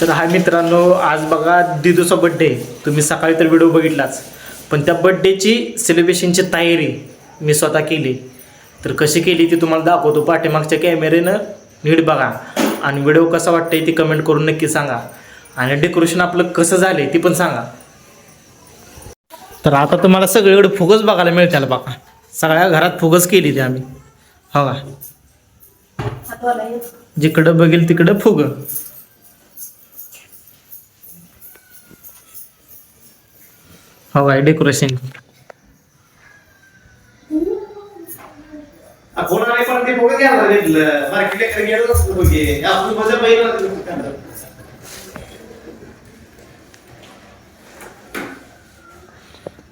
तर हा मित्रांनो आज बघा दिदूचा बड्डे तुम्ही सकाळी तर व्हिडिओ बघितलाच. पण त्या बड्डेची सेलिब्रेशनची तयारी मी स्वतः केली. तर कशी केली ती तुम्हाला दाखवतो. पाठीमागच्या कॅमेरेनं नीट बघा. आणि व्हिडिओ कसा वाटतंय ती कमेंट करून नक्की सांगा. आणि डेकोरेशन आपलं कसं झालंय ते पण सांगा. तर आता तुम्हाला सगळीकडे फुगस बघायला मिळतील बघा. सगळ्या घरात फुगस केली ते आम्ही. हो का? जिकडं बघेल तिकडं फुगं.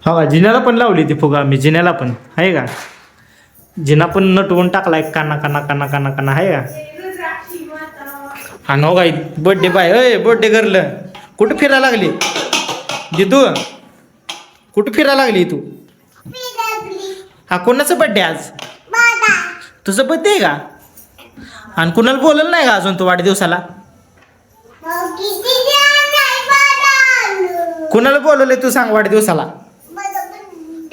हो का जिन्याला पण लावली ती फुगा आम्ही जिन्याला पण आहे का जिना पण नटवून टाकलाय काना काना काना काना काना आहे का हा नो काय बड्डे बाय अय बड्डे करलं कुठं फिरायला लागली दिदू कुठं फिरायला लागली तू? हा कोणाचं बड्डे आज? तुझं बड्डे आहे का? आणि कुणाला बोललं नाही का अजून तू वाढदिवसाला? कुणाला बोलवले तू सांग वाढदिवसाला?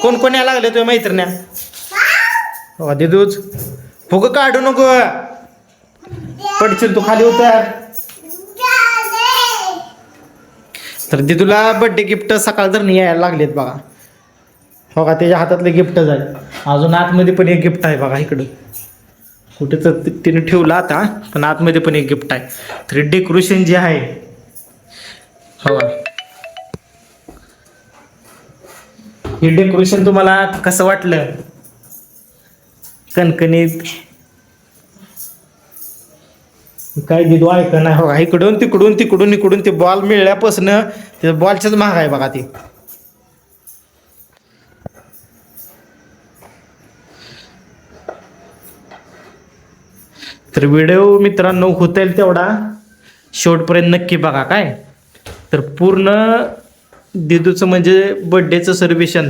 कोण कोण यायला लागले तुझ्या मैत्रिण्या? हो दिदूच फुग काढू नको. पडशील तू खाली उतर. तर ते तुला बड्डे गिफ्ट सकाळ तर नाही यायला लागलेत बघा. हो का? त्याच्या हातातले गिफ्ट आहे अजून आतमध्ये पण एक गिफ्ट आहे बघा इकडं. कुठे तर तिने ठेवलं आता पण आतमध्ये पण एक गिफ्ट आहे. तर डेकोरेशन जे आहे हो हे डेकोरेशन तुम्हाला कसं वाटलं? कणकणीत काय दिदू ऐका नाही? बघा इकडून तिकडून तिकडून इकडून ते बॉल मिळल्यापासून ते बॉलच्याच महाग आहे बघा ते. तर व्हिडिओ मित्रांनो होता येईल तेवढा. शेवटपर्यंत नक्की बघा काय. तर पूर्ण दिदूचं म्हणजे बड्डेचं सर्वेशन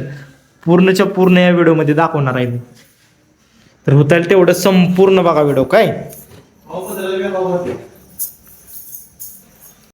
पूर्णच्या पूर्ण या व्हिडिओमध्ये दाखवणार आहे मी. तर होता येईल तेवढं संपूर्ण बघा व्हिडिओ काय? 好，负责人员，好，我。